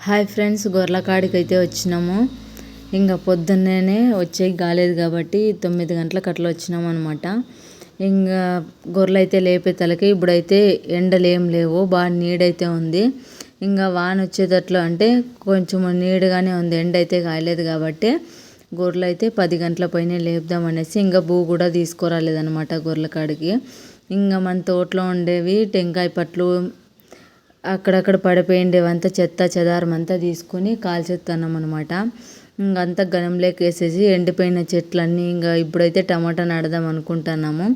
Hi friends గొర్రెల కాడికి అయితే వచ్చినాము. ఇంకా పొద్దున్నే వచ్చే కాలేదు కాబట్టి తొమ్మిది గంటలకు అట్లా వచ్చినాం అనమాట ఇంకా గొర్రెలు అయితే లేపే తలకి ఇప్పుడైతే ఎండలు ఏం లేవు బాగా నీడైతే ఉంది. ఇంకా వాన వచ్చేటట్లు అంటే కొంచెం నీడగానే ఉంది ఎండ అయితే కాయలేదు కాబట్టి గొర్రెలు అయితే పది గంటల పైన లేపుదాం అనేసి ఇంకా బూ కూడా తీసుకురాలేదనమాట గొర్రెల కాడికి. ఇంకా మన తోటలో ఉండేవి టెంకాయ పట్లు అక్కడక్కడ పడిపోయిండేవంతా చెత్త చెదారం అంతా తీసుకొని కాల్చేస్తున్నాం అనమాట ఇంకంతా గనంలోకి వేసేసి ఎండిపోయిన చెట్లన్నీ ఇంకా ఇప్పుడైతే టమాటా నడదాం అనుకుంటున్నాము.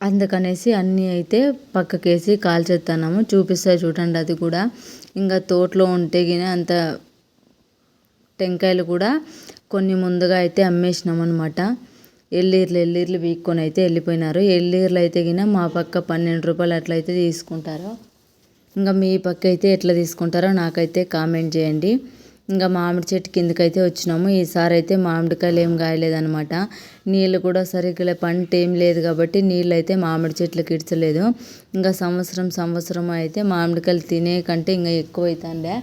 అందుకనేసి అన్నీ అయితే పక్కకేసి కాల్చేస్తున్నాము చూపిస్తా చూడండి అది కూడా. ఇంకా తోటలో ఉంటే గిన అంత టెంకాయలు కూడా కొన్ని ముందుగా అయితే అమ్మేసినాం అనమాట ఎల్లీర్లు ఎల్లీర్లు వీక్కొని అయితే వెళ్ళిపోయినారు. ఎల్లీర్లు అయితే గిన మా పక్క పన్నెండు రూపాయలు అట్లయితే తీసుకుంటారు. ఇంకా మీ పక్క అయితే ఎట్లా తీసుకుంటారో నాకైతే కామెంట్ చేయండి. ఇంకా మామిడి చెట్టు కిందకైతే వచ్చినాము. ఈసారి అయితే మామిడికాయలు ఏం కాయలేదనమాట నీళ్ళు కూడా సరిగ్గా పంట ఏం లేదు కాబట్టి నీళ్ళు అయితే మామిడి చెట్లకు ఇడ్చలేదు. ఇంకా సంవత్సరం సంవత్సరం అయితే మామిడికాయలు తినే కంటే ఇంకా ఎక్కువ అవుతుండే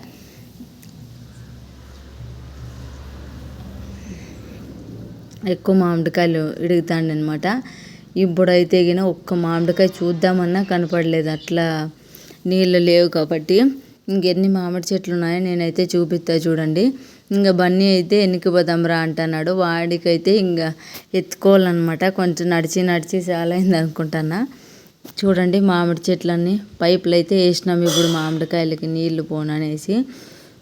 ఎక్కువ మామిడికాయలు ఇడుగుతాండనమాట. ఇప్పుడైతే గిన ఒక్క మామిడికాయ చూద్దామన్నా కనపడలేదు. అట్లా నీళ్ళు లేవు కాబట్టి ఇంకెన్ని మామిడి చెట్లు ఉన్నాయో నేనైతే చూపిస్తా చూడండి. ఇంకా బన్నీ అయితే ఎన్నికి పోదాంరా అంటున్నాడు. వాడికైతే ఇంకా ఎత్తుకోవాలన్నమాట. కొంచెం నడిచి నడిచి చాలా అయింది అనుకుంటున్నా. చూడండి మామిడి చెట్లన్నీ పైపులు అయితే వేసినాం ఇప్పుడు మామిడికాయలకి నీళ్ళు పోననేసి.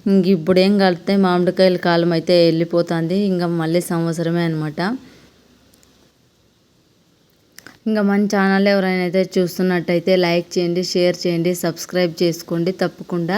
ఇంక ఇప్పుడు ఏం కలుతాయి? మామిడికాయల కాలం అయితే వెళ్ళిపోతుంది. ఇంకా మళ్ళీ సంవత్సరమే అనమాట ఇంకా మన ఛానల్ ఎవరైనా అయితే చూస్తున్నట్టయితే లైక్ చేయండి షేర్ చేయండి సబ్స్క్రైబ్ చేసుకోండి తప్పకుండా.